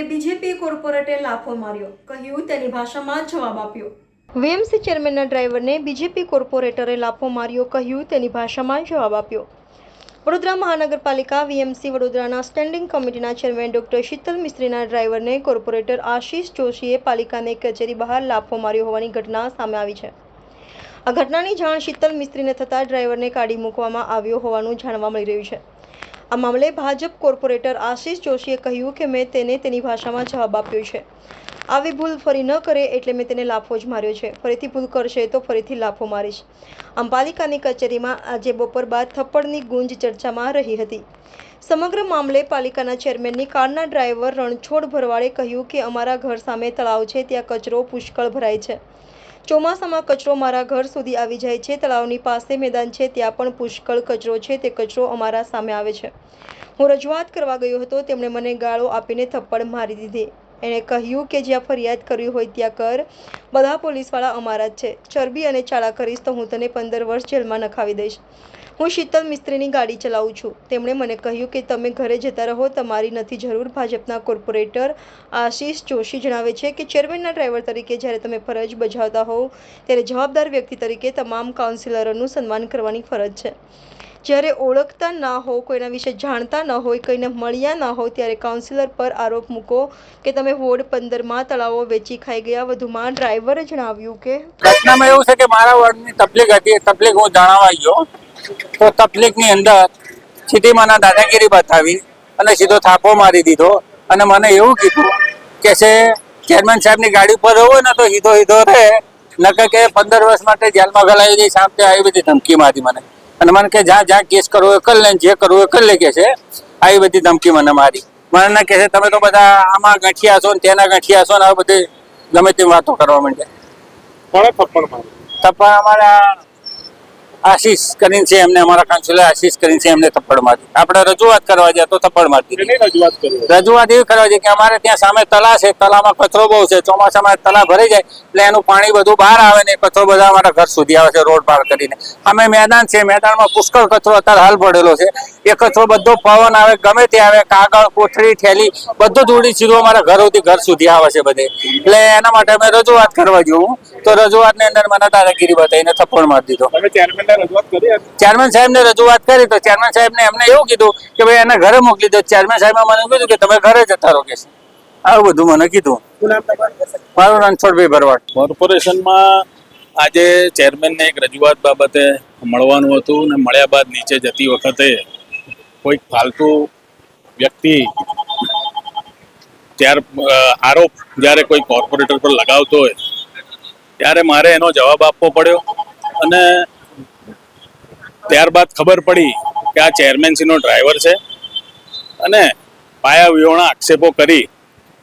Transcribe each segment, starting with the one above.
ડ્રાઈવરે બીજેપી કોર્પોરેટે લાફો માર્યો. કહ્યું, તેની ભાષામાં જવાબ આપ્યો. વીએમસી ચેરમેનના ડ્રાઈવરને બીજેપી કોર્પોરેટરે લાફો માર્યો, કહ્યું, તેની ભાષામાં જવાબ આપ્યો. વડોદરા મહાનગરપાલિકા વીએમસી વડોદરાના સ્ટેન્ડિંગ કમિટીના ચેરમેન ડોક્ટર શીતલ મિસ્ત્રીના ડ્રાઈવરને કોર્પોરેટર આશીષ જોશીએ પાલિકાની કચેરી બહાર લાફો માર્યો હોવાની ઘટના સામે આવી છે. આ ઘટનાની જાણ શીતલ મિસ્ત્રીને થતાં ડ્રાઈવરને કાઢી મૂકવામાં આવ્યો હોવાનું જાણવા મળી રહ્યું છે. આ મામલે ભાજપ કોર્પોરેટર આશિષ જોશીએ કહ્યું કે મેં તેને તેની ભાષામાં જવાબ આપ્યો છે. આવી ભૂલ ફરી ન કરે એટલે મેં તેને લાફો જ માર્યો છે. ફરીથી ભૂલ કરશે તો ફરીથી લાફો મારીશ. આમ પાલિકાની કચેરીમાં આજે બપોર બાદ થપ્પડની ગુંજ ચર્ચામાં રહી હતી. સમગ્ર મામલે પાલિકાના ચેરમેનની કારના ડ્રાઈવર રણછોડ ભરવાડે કહ્યું કે અમારા ઘર સામે તળાવ છે, ત્યાં કચરો પુષ્કળ ભરાય છે. ચોમાસામાં કચરો મારા ઘર સુધી આવી જાય છે. તળાવની પાસે મેદાન છે. ત્યાં પણ પુષ્કળ કચરો છે. તે કચરો અમારા સામે આવે છે. હું રજૂઆત કરવા ગયો હતો. તેમણે મને ગાળો આપીને થપ્પડ મારી દીધી. એણે કહ્યું કે જ્યાં ફરિયાદ કરવી હોય ત્યાં કર. બધા પોલીસવાળા અમારા જ છે. ચરબી અને ચાળા કરીશ તો હું તને પંદર વર્ષ જેલમાં નખાવી દઈશ. હું શીતલ મિસ્ત્રીની ગાડી ચલાવું છું. તેમણે મને કહ્યું કે તમે ઘરે જતા રહો. તમારી નથી જરૂર. ભાજપના કોર્પોરેટર આશીષ જોશી જણાવે છે કે ચેરમેનના ડ્રાઈવર તરીકે જ્યારે તમે ફરજ બજાવતા હોવ, ત્યારે જવાબદાર વ્યક્તિ તરીકે તમામ કાઉન્સિલરોનું સન્માન કરવાની ફરજ છે. જ્યારે ઓળખતા ના હો કોઈના વિશે જાણતા ન હોય, કોઈને મળ્યા ન હોય, ત્યારે કાઉન્સિલર પર આરોપ મૂકો કે તમે વોર્ડ પંદરમાં તળાવો વેચી ખાઈ ગયા. વધુમાં ડ્રાઈવરે જણાવ્યું કે ઘટનામાં એવું છે કે મારા વર્ડની તકલીફ હતી તકલીફ હું જણાવવા ગયો. તો તકલીફની અંદર સીધી મને દાદાગીરી બતાવી અને સીધો થાપો મારી દીધો. અને મને એવું કીધું કે છે ચેરમેન સાહેબની ગાડી ઉપર રહો ને તો સીધો સીધો રહે. નકર કે પંદર વર્ષ માટે જેલમાં ગલાવી દઈશ આમ તે આવી બધી ધમકી મારી મને. અને મને કે જ્યાં જ્યાં કેસ કરવો એ કરી લે જે કરવું એ કરી લે કે છે. આવી બધી ધમકી મને મારી. મને કે છે તમે તો બધા આમાં ગાંઠિયા છો ને તેના ગાંઠિયા છો ને આ બધી ગમે તેમ વાતો કરવા માંડ્યા. કોણે થપ્પડ મારી? થપ્પડ અમારા આશીષ કરીને છે એમને અમારા કાઉન્સિલર આશીષ કરીને છે એમને થપ્પડ મારી આપણે રજૂઆત કરવા જાય તો થપ્પડ મારતી રજૂઆત એવી કરવા છે કે અમારે ત્યાં સામે તલા છે તલામાં કચરો બહુ છે ચોમાસામાં તળા ભરાઈ જાય એટલે એનું પાણી બધું બહાર આવે ને કચરો બધા અમારા ઘર સુધી આવે છે રોડ પાર કરીને. અમે મેદાન છે મેદાનમાં પુષ્કળ કચરો અત્યારે હાલ પડેલો છે. એ કચરો બધો પવન આવે ગમે તે આવે કાગળ કોથળી થેલી બધું જ ઉડી સીધું અમારા ઘર સુધી ઘર સુધી આવે છે બધે. એટલે એના માટે અમે રજૂઆત કરવા જેવું તો રજૂઆતની અંદર મને દાદાગીરી બતાવીને થપ્પડ મારી દીધો. તમે સાહેબ રજૂઆત કરી ચેરમેન સાહેબને રજૂઆત કરી તો ચેરમેન સાહેબને એમને એવું કીધું કે ભાઈ એને ઘરે મોકલી દો. ચેરમેન સાહેબ મને કીધું કે તમે ઘરે જતા રહો કે આવું બધું મને કીધું. મારું રણછોડભાઈ ભરવાડ. કોર્પોરેશનમાં આજે ચેરમેનને એક રજૂઆત બાબતે મળવાનું હતું ને મળ્યા બાદ નીચે જતી વખતે કોઈક ફાલતુ વ્યક્તિ ત્યાર આરોપ જ્યારે કોઈ કોર્પોરેટર પર લગાવતો હોય ત્યારે મારે એનો જવાબ આપવો પડ્યો અને ત્યારબાદ ખબર પડી કે આ ચેરમેનસીનો ડ્રાઈવર છે. અને પાયા આક્ષેપો કરી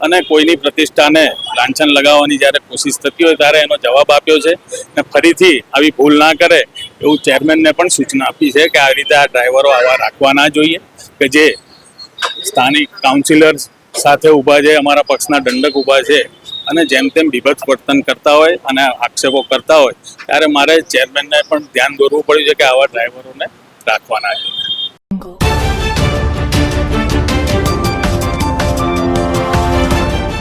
અને કોઈની પ્રતિષ્ઠાને લાંછન લગાવવાની જ્યારે કોશિશ થતી હોય ત્યારે એનો જવાબ આપ્યો છે. ને ફરીથી આવી ભૂલ ના કરે એવું ચેરમેનને પણ સૂચના આપી છે કે આ રીતે આ ડ્રાઈવરો આવા રાખવા ના જોઈએ. કે જે સ્થાનિક કાઉન્સિલર્સ સાથે ઊભા છે, અમારા પક્ષના દંડક ઊભા છે અને જેમ તેમ વિભત્સ વર્તન કરતા હોય અને આક્ષેપો કરતા હોય, ત્યારે મારે ચેરમેનને પણ ધ્યાન દોરવું પડ્યું છે કે આવા ડ્રાઈવરોને રાખવાના છે.